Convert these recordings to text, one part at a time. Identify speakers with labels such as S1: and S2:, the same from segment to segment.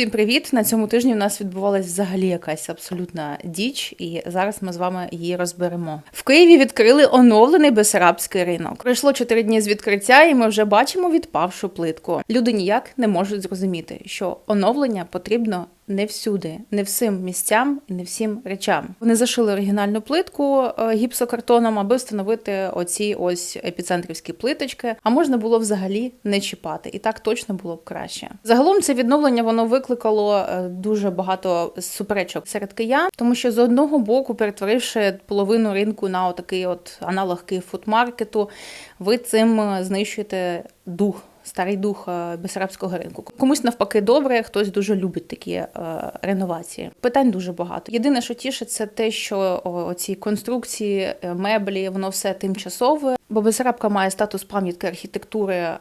S1: Всім привіт! На цьому тижні у нас відбувалась взагалі якась абсолютна діч, і зараз ми з вами її розберемо. В Києві відкрили оновлений Бесарабський ринок. Пройшло 4 дні з відкриття, і ми вже бачимо відпавшу плитку. Люди ніяк не можуть зрозуміти, що оновлення потрібно. Не всюди, не всім місцям і не всім речам. Вони зашили оригінальну плитку е, гіпсокартоном, аби встановити оці ось епіцентрівські плиточки. А можна було взагалі не чіпати, і так точно було б краще. Загалом це відновлення воно викликало е, дуже багато суперечок серед киян, тому що з одного боку, перетворивши половину ринку на отакий от аналог фудмаркету, ви цим е, знищуєте дух старий дух е, бесарабського ринку. Комусь навпаки добре, хтось дуже любить такі е, реновації. Питань дуже багато. Єдине, що тішить, це те, що ці конструкції, е, меблі, воно все тимчасове. Бо Бесарабка має статус пам'ятки архітектури е,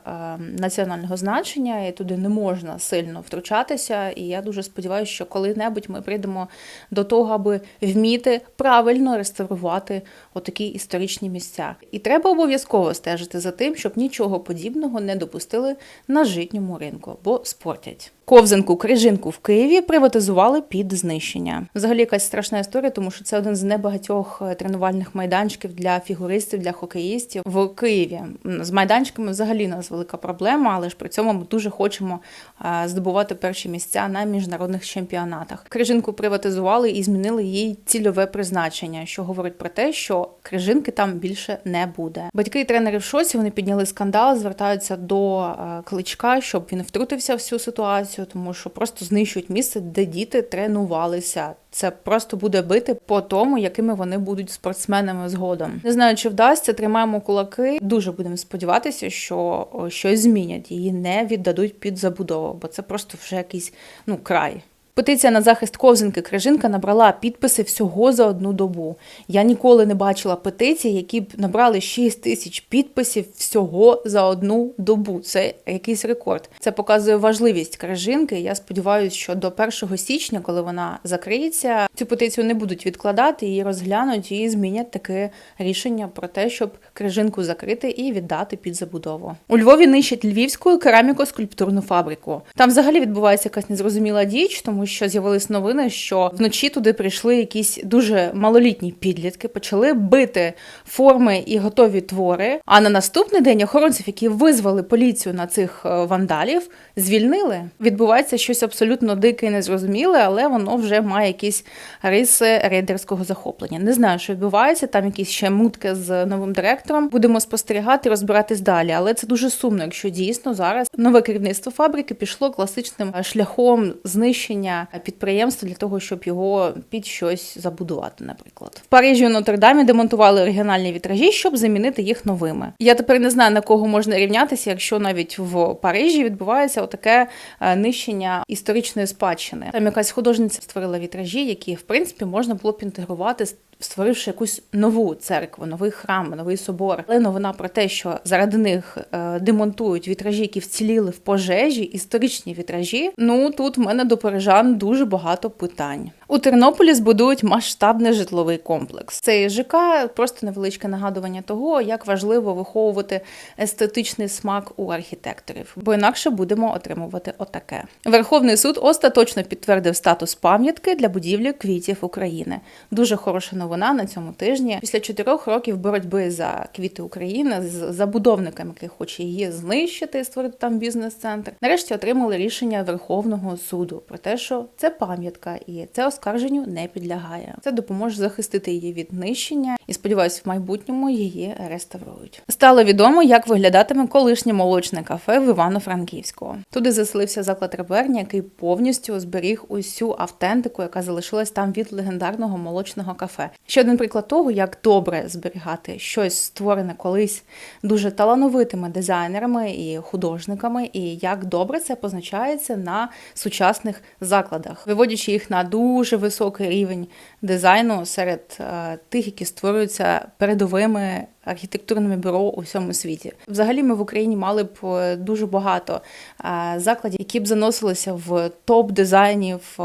S1: національного значення, і туди не можна сильно втручатися. І я дуже сподіваюся, що коли-небудь ми прийдемо до того, аби вміти правильно реставрувати отакі історичні місця. І треба обов'язково стежити за тим, щоб нічого подібного не допустили на житньому ринку, бо спортять. Ковзанку, крижинку в Києві приватизували під знищення. Взагалі якась страшна історія, тому що це один з небагатьох е, тренувальних майданчиків для фігуристів, для хокеїстів в Києві. З майданчиками взагалі у нас велика проблема, але ж при цьому ми дуже хочемо е, здобувати перші місця на міжнародних чемпіонатах. Крижинку приватизували і змінили їй цільове призначення, що говорить про те, що крижинки там більше не буде. Батьки і тренери в шоці вони підняли скандал, звертаються до е, кличка, щоб він втрутився в цю ситуацію, тому що просто знищують місце, де діти тренувалися. Це просто буде бити по тому, якими вони будуть спортсменами згодом. Не знаю, чи вдасться, тримаємо кулаки. Дуже будемо сподіватися, що щось змінять. Її не віддадуть під забудову, бо це просто вже якийсь ну край. Петиція на захист ковзанки Крижинка набрала підписи всього за одну добу. Я ніколи не бачила петиції, які б набрали 6 тисяч підписів всього за одну добу. Це якийсь рекорд. Це показує важливість Крижинки. Я сподіваюся, що до 1 січня, коли вона закриється, цю петицію не будуть відкладати, її розглянуть і змінять таке рішення про те, щоб Крижинку закрити і віддати під забудову. У Львові нищать львівську кераміко-скульптурну фабрику. Там взагалі відбувається якась незрозуміла діч, тому що з'явились новини, що вночі туди прийшли якісь дуже малолітні підлітки, почали бити форми і готові твори. А на наступний день охоронців, які визвали поліцію на цих е, вандалів, звільнили. Відбувається щось абсолютно дике і незрозуміле, але воно вже має якісь риси рейдерського захоплення. Не знаю, що відбувається. Там якісь ще мутки з новим директором. Будемо спостерігати, розбиратись далі. Але це дуже сумно, якщо дійсно зараз нове керівництво фабрики пішло класичним шляхом знищення підприємства для того, щоб його під щось забудувати. Наприклад, в Парижі у Нотр-Дамі демонтували оригінальні вітражі, щоб замінити їх новими. Я тепер не знаю на кого можна рівнятися, якщо навіть в Парижі відбувається отаке е, нищення історичної спадщини. Там якась художниця створила вітражі, які в принципі можна було б інтегрувати створивши якусь нову церкву, новий храм, новий собор. Але новина про те, що заради них е, демонтують вітражі, які вціліли в пожежі, історичні вітражі. Ну тут в мене до парижан дуже багато питань. У Тернополі збудують масштабний житловий комплекс. Цей ЖК просто невеличке нагадування того, як важливо виховувати естетичний смак у архітекторів, бо інакше будемо отримувати отаке. Верховний суд остаточно підтвердив статус пам'ятки для будівлі квітів України. Дуже хороша новина на цьому тижні. Після чотирьох років боротьби за квіти України з забудовниками, який хоче її знищити, створити там бізнес-центр. Нарешті отримали рішення Верховного суду про те, що це пам'ятка і це оскарженню не підлягає. Це допоможе захистити її від нищення і сподіваюся, в майбутньому її реставрують. Стало відомо, як виглядатиме колишнє молочне кафе в Івано-Франківську. Туди заселився заклад Реберні, який повністю зберіг усю автентику, яка залишилась там від легендарного молочного кафе. Ще один приклад того, як добре зберігати щось створене колись дуже талановитими дизайнерами і художниками, і як добре це позначається на сучасних закладах, виводячи їх на дуже високий рівень дизайну серед е, тих, які створюються передовими архітектурними бюро у всьому світі. Взагалі, ми в Україні мали б е, дуже багато е, закладів, які б заносилися в топ дизайнів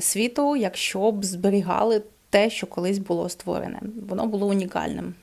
S1: світу, якщо б зберігали те, що колись було створене. Воно було унікальним.